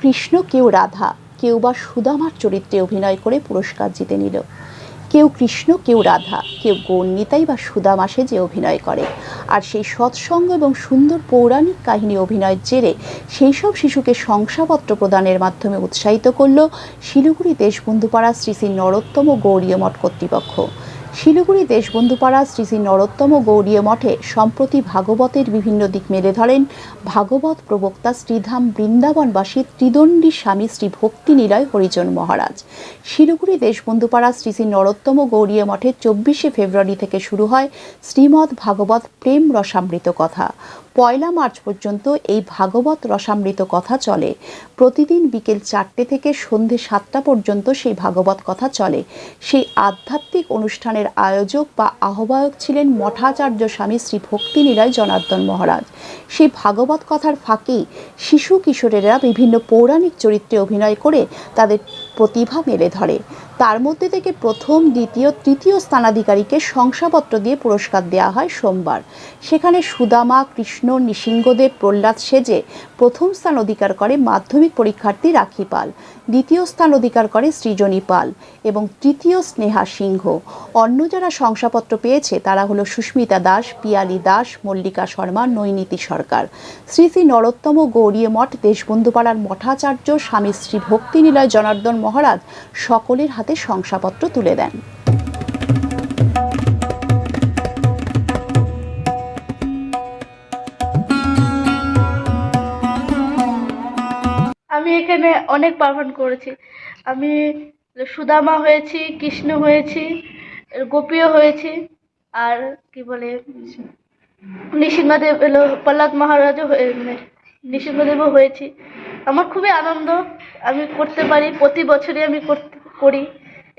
কৃষ্ণ কেউ রাধা, কেউ বা সুদামার চরিত্রে অভিনয় করে পুরস্কার জিতে নিল। কেউ কৃষ্ণ, কেউ রাধা, কেউ গৌরনীতাই বা সুদামাসে যে অভিনয় করে। আর সেই সৎসঙ্গ এবং সুন্দর পৌরাণিক কাহিনী অভিনয়ের জেরে সেই সব শিশুকে শংসাপত্র প্রদানের মাধ্যমে উৎসাহিত করল শিলিগুড়ি দেশবন্ধুপাড়া শ্রী শ্রী নরোত্তম গৌরীয় মঠ কর্তৃপক্ষ। শিলিগুড়ি দেশবন্ধুপাড়া শ্রী শ্রী নরোত্তম গৌরীয় মঠে সম্প্রতি ভাগবতের বিভিন্ন দিক মেলে ধরেন ভাগবত প্রবক্তা শ্রীধাম বৃন্দাবনবাসী ত্রিদণ্ডী স্বামী শ্রী ভক্তি নিলয় হরিজন মহারাজ। শিলিগুড়ি দেশবন্ধুপাড়া শ্রী শ্রী নরোত্তম গৌরীয় মঠে চব্বিশে ফেব্রুয়ারি থেকে শুরু হয় শ্রীমদ্ ভাগবত প্রেম রসামৃত কথা। পয়লা মার্চ পর্যন্ত এই ভাগবত রসামৃত কথা চলে। প্রতিদিন বিকেল চারটে থেকে সন্ধে সাতটা পর্যন্ত সেই ভাগবত কথা চলে। সেই আধ্যাত্মিক অনুষ্ঠানের আয়োজক বা আহ্বায়ক ছিলেন মঠাচার্য স্বামী শ্রী ভক্তি নিলয় জনার্দন মহারাজ। সেই ভাগবত কথার ফাঁকে শিশু কিশোরেরা বিভিন্ন পৌরাণিক চরিত্রে অভিনয় করে তাদের প্রতিভা মেলে ধরে। তার মধ্যে থেকে প্রথম, দ্বিতীয়, তৃতীয় স্থানাধিকারীকে শংসাপত্র দিয়ে পুরস্কার দেওয়া হয় সোমবার। সেখানে সুদামা, কৃষ্ণ, নৃসিংহদেব, প্রহ্লাদ সেজে প্রথম স্থান অধিকার করে মাধ্যমিক পরীক্ষার্থী রাখি পাল, দ্বিতীয় স্থান অধিকার করে সৃজনী পাল এবং তৃতীয় স্নেহা সিংহ। অন্য যারা শংসাপত্র পেয়েছে তারা হলো সুস্মিতা দাস, পিয়ালি দাস, মল্লিকা শর্মা, নৈনীতি সরকার। শ্রী শ্রী নরোত্তম, গৌরীয় মঠ, দেশবন্ধুপাড়ার মঠাচার্য, স্বামী শ্রী ভক্তি নিলয় জনার্দন মহারাজ সকলের হাতে শংসাপত্র তুলে দেন। আমি এখানে অনেক পারফর্ম করেছি। আমি সুদামা হয়েছি, কৃষ্ণ হয়েছি, গোপীও হয়েছি, আর কি বলে নৃসিংহদেব এলো প্রহ্লাদ মহারাজও হয়ে নৃসিংহদেবও হয়েছি। আমার খুবই আনন্দ। আমি করতে পারি, প্রতি বছরই আমি করতে করি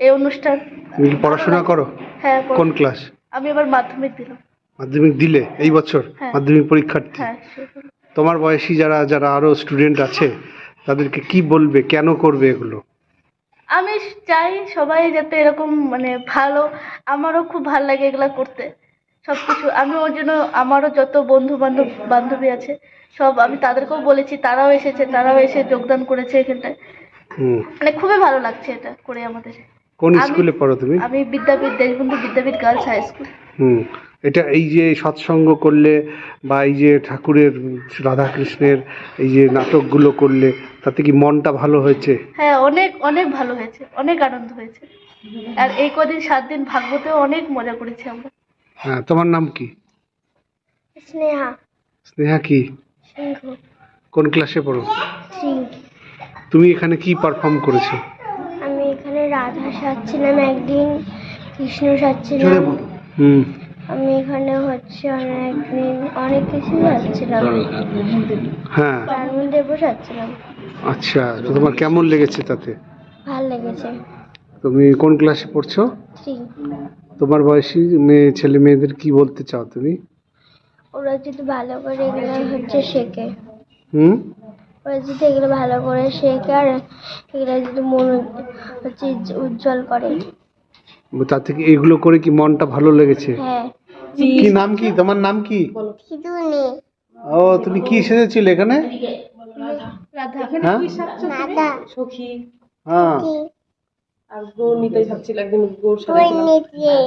এই অনুষ্ঠান। তুমি কি পড়াশোনা করো? হ্যাঁ কোন ক্লাস আমি এবার মাধ্যমিক দিলাম। মাধ্যমিক দিলে এই বছর? হ্যাঁ। মাধ্যমিক পরীক্ষার্থী? হ্যাঁ। তোমার বয়সী যারা যারা আরও স্টুডেন্ট আছে তাদেরকে কি বলবে? কেন করবে এগুলো? আমি চাই সবাই যাতে এরকম মানে ভালো আমারও খুব ভালো লাগে এগুলা করতে। সবকিছু। আমি ওর জন্য আমারও যত বন্ধু বান্ধব বান্ধবী আছে সব আমি তাদেরকেও বলেছি তারাও এসেছে তারাও এসে যোগদান করেছে এখানটায়। মানে খুবই ভালো লাগছে এটা করে আমাদের। কোন স্কুলে পড়ো তুমি? আমি Vidyapith Deshbandhu Vidyapith girls high school. হুম। এটা এই যে সৎসঙ্গ করলে বা এই যে ঠাকুরের রাধাকৃষ্ণের এই যে নাটকগুলো করলে তাতে কি মনটা ভালো হয়েছে? হ্যাঁ অনেক অনেক ভালো হয়েছে অনেক আনন্দ হয়েছে। আর এই কদিন সাত দিন ভাগবতেও অনেক মজা করেছি আমরা। হ্যাঁ তোমার নাম কি? স্নেহা। স্নেহা কি? কোন ক্লাসে পড়ো? তুমি এখানে কি পারফর্ম করেছ? আমি এখানে রাধা সাজছিলাম একদিন কৃষ্ণ সাজছিলাম। হুম। আমি এখানে হচ্ছে অনেকদিন অনেক কিছু সাজছিলাম। হ্যাঁ তার মধ্যে সাজছিলাম। আচ্ছা তো তোমার কেমন লেগেছে তাতে? ভালো লেগেছে। তুমি কোন ক্লাসে পড়ছো? থ্রি তোমার বয়সী মেয়ে ছেলে মেয়েদের কি বলতে চাও তুমি? ওরা যদি ভালো করে এগুলো হচ্ছে শেখে। হুম? ওরা যদি এগুলো ভালো করে শেখে আর এগুলো যদি মন হচ্ছে উজ্জ্বল করে। তার থেকে এগুলো করে কি মনটা ভালো লেগেছে? হ্যাঁ। কি নাম কি? তোমার নাম কি? ও তুমি কি সেজেছিলে এখানে? রাধা। হ্যাঁ?